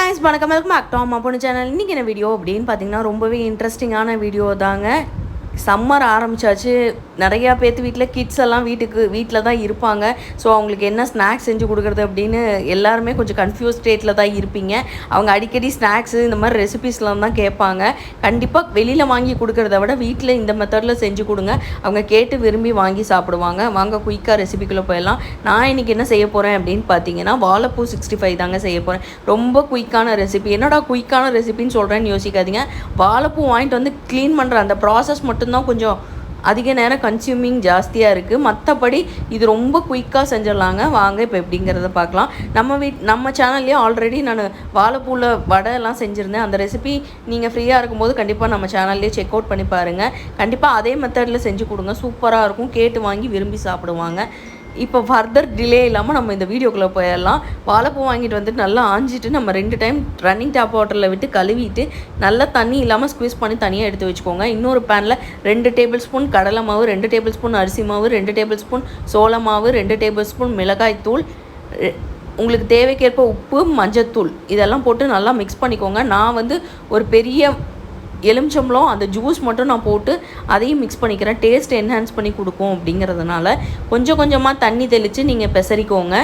guys வணக்கம். Welcome back to அம்மா பொண்ணு சேனல் இன்றைக்கி என்ன வீடியோ அப்படின்னு பார்த்தீங்கன்னா ரொம்பவே இன்ட்ரெஸ்டிங்கான வீடியோ தாங்க. சம்மர் ஆரம்பிச்சாச்சு. நிறையா பேர்த்து வீட்டில் கிட்ஸ் எல்லாம் வீட்டுக்கு வீட்டில் தான் இருப்பாங்க. ஸோ அவங்களுக்கு என்ன ஸ்நாக்ஸ் செஞ்சு கொடுக்குறது அப்படின்னு எல்லாருமே கொஞ்சம் கன்ஃபியூஸ் ஸ்டேட்டில் தான் இருப்பீங்க. அவங்க அடிக்கடி ஸ்நாக்ஸு இந்த மாதிரி ரெசிபீஸ்லாம் தான் கேட்பாங்க. கண்டிப்பாக வெளியில் வாங்கி கொடுக்குறத விட வீட்டில் இந்த மெத்தடில் செஞ்சு கொடுங்க. அவங்க கேட்டு விரும்பி வாங்கி சாப்பிடுவாங்க. வாங்க குயிக்காக ரெசிபிக்குள்ளே போயிடலாம். நான் இன்றைக்கி என்ன செய்ய போகிறேன் அப்படின்னு பார்த்தீங்கன்னா வாழைப்பூ சிக்ஸ்டி ஃபைவ் தாங்க செய்ய போகிறேன் ரொம்ப குயிக்கான ரெசிபி என்னடா குயிக்கான ரெசிபின்னு சொல்கிறேன்னு யோசிக்காதீங்க. வாழைப்பூ வாங்கிட்டு வந்து க்ளீன் பண்ணுற அந்த ப்ராசஸ் மட்டும் மட்டும்தான் கொஞ்சம் அதிக நேரம் கன்சியூமிங் ஜாஸ்தியாக இருக்குது மற்றபடி இது ரொம்ப குயிக்காக செஞ்சிடலாங்க. வாங்க இப்போ எப்படிங்கிறத பார்க்கலாம். நம்ம வீட் நம்ம சேனல்லேயே ஆல்ரெடி நான் வாழைப்பூவில் வடை எல்லாம் செஞ்சுருந்தேன். அந்த ரெசிபி நீங்கள் ஃப்ரீயாக இருக்கும்போது கண்டிப்பாக நம்ம சேனல்லேயே செக் அவுட் பண்ணி பாருங்கள் கண்டிப்பாக அதே மெத்தடில் செஞ்சு கொடுங்க. சூப்பராக இருக்கும். கேட்டு வாங்கி விரும்பி சாப்பிடுவாங்க. இப்போ ஃபர்தர் டிலே இல்லாமல் நம்ம இந்த வீடியோக்குள்ளே போயிடலாம். வாழைப்பூ வாங்கிட்டு வந்துட்டு நல்லா ஆஞ்சிட்டு நம்ம ரெண்டு டைம் ரன்னிங் டேப் வாட்டரில் விட்டு கழுவிட்டு நல்லா தண்ணி இல்லாமல் ஸ்குவீஸ் பண்ணி தனியாக எடுத்து வச்சுக்கோங்க. இன்னொரு பேனில் ரெண்டு டேபிள் ஸ்பூன் கடலை மாவு ரெண்டு டேபிள் ஸ்பூன் அரிசி மாவு ரெண்டு டேபிள் ஸ்பூன் சோள மாவு ரெண்டு டேபிள் ஸ்பூன் மிளகாய் தூள் உங்களுக்கு தேவைக்கேற்ப உப்பு மஞ்சத்தூள் இதெல்லாம் போட்டு நல்லா மிக்ஸ் பண்ணிக்கோங்க. நான் வந்து ஒரு பெரிய எலுமிச்சம்பழம் அந்த ஜூஸ் மட்டும் நான் போட்டு அதையும் மிக்ஸ் பண்ணிக்கிறேன். டேஸ்ட் என்ஹான்ஸ் பண்ணி கொடுக்கும் அப்படிங்கிறதுனால கொஞ்சம் கொஞ்சமாக தண்ணி தெளித்து நீங்கள் பெசரிக்கோங்க.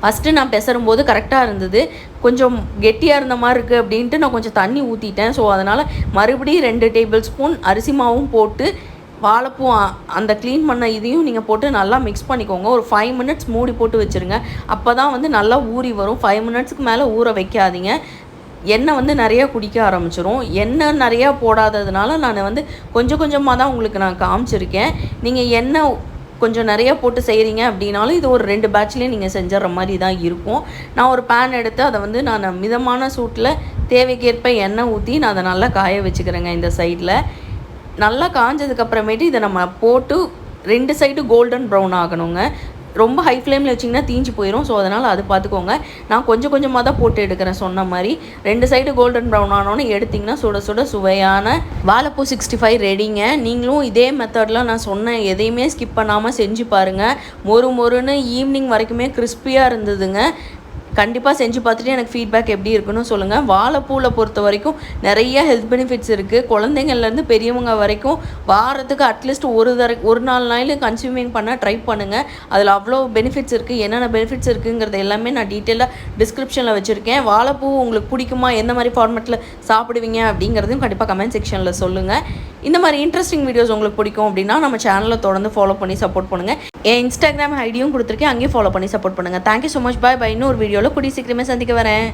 ஃபஸ்ட்டு நான் பெசரும்போது கரெக்டாக இருந்தது. கொஞ்சம் கெட்டியாக இருந்த மாதிரி இருக்குது அப்படின்ட்டு நான் கொஞ்சம் தண்ணி ஊற்றிட்டேன் ஸோ அதனால் மறுபடியும் ரெண்டு டேபிள் ஸ்பூன் அரிசி மாவும் போட்டு வாழைப்பூ அந்த க்ளீன் பண்ண இதையும் நீங்கள் போட்டு நல்லா மிக்ஸ் பண்ணிக்கோங்க. ஒரு ஃபைவ் மினிட்ஸ் மூடி போட்டு வச்சுருங்க. அப்போ தான் வந்து நல்லா ஊறி வரும். ஃபைவ் மினிட்ஸ்க்கு மேலே ஊற வைக்காதீங்க. எண்ணெய் வந்து நிறையா குடிக்க ஆரம்பிச்சிரும். எண்ணெய் நிறையா போடாததுனால நான் வந்து கொஞ்சம் கொஞ்சமாக தான் உங்களுக்கு நான் காமிச்சிருக்கேன். நீங்கள் எண்ணெய் கொஞ்சம் நிறையா போட்டு செய்கிறீங்க அப்படின்னாலும் இது ஒரு ரெண்டு பேட்ச்லேயே நீங்கள் செஞ்சிடற மாதிரி தான் இருக்கும். நான் ஒரு பேன் எடுத்து அதை வந்து நான் மிதமான சூட்டில் தேவைக்கேற்ப எண்ணெய் ஊற்றி நான் அதை நல்லா காய வச்சுக்கிறேங்க இந்த சைடில் நல்லா காஞ்சதுக்கப்புறமேட்டு இதை நம்ம போட்டு ரெண்டு சைடு கோல்டன் ப்ரௌன் ஆகணுங்க. ரொம்ப ஹை ஃப்ளேமில் வச்சிங்கன்னா தீஞ்சு போயிடும் ஸோ அதனால் அது பார்த்துக்கோங்க நான் கொஞ்சம் கொஞ்சமாக தான் போட்டு எடுக்கிறேன் சொன்ன மாதிரி. ரெண்டு சைடு கோல்டன் ப்ரௌன் ஆனோன்னு எடுத்திங்கன்னா சுட சுட சுவையான வாழைப்பூ சிக்ஸ்டி ஃபைவ் ரெடிங்க நீங்களும் இதே மெத்தடில் நான் சொன்னேன் எதையுமே ஸ்கிப் பண்ணாமல் செஞ்சு பாருங்கள் மொறு மொறுன்னு ஈவினிங் வரைக்குமே கிறிஸ்பியாக இருந்ததுங்க. கண்டிப்பாக செஞ்சு பார்த்துட்டு எனக்கு ஃபீட்பேக் எப்படி இருக்குன்னு சொல்லுங்கள் வாழைப்பூவில் பொறுத்த வரைக்கும் நிறைய ஹெல்த் பெனிஃபிட்ஸ் இருக்குது குழந்தைங்கள்லேருந்து பெரியவங்க வரைக்கும் வாரத்துக்கு அட்லீஸ்ட் ஒரு தர ஒரு நாலு நாள் கன்சியூமிங் பண்ண ட்ரை பண்ணுங்கள் அதில் அவ்வளோ பெனிஃபிட்ஸ் இருக்குது என்னென்ன பெனிஃபிட்ஸ் இருக்குங்கிறது எல்லாமே நான் டீட்டெயிலாக டிஸ்கிரிப்ஷனில் வச்சுருக்கேன். வாழைப்பூ உங்களுக்கு பிடிக்குமா? எந்த மாதிரி ஃபார்மேட்டில் சாப்பிடுவீங்க? அப்படிங்கிறதையும் கண்டிப்பாக கமெண்ட் செக்ஷனில் சொல்லுங்கள் இந்த மாதிரி இன்ட்ரெஸ்டிங் வீடியோஸ் உங்களுக்கு பிடிக்கும் அப்படின்னா நம்ம சேனலை தொடர்ந்து ஃபாலோ பண்ணி சப்போர்ட் பண்ணுங்கள் என் இன்ஸ்டாகிராம் ஐடியும் கொடுத்துருக்கேன் அங்கேயும் ஃபாலோ பண்ணி சப்போர்ட் பண்ணுங்கள் thank you so much bye bye இன்னொரு வீடியோவில் கூடிய சீக்கிரமே சந்திக்க வரேன்.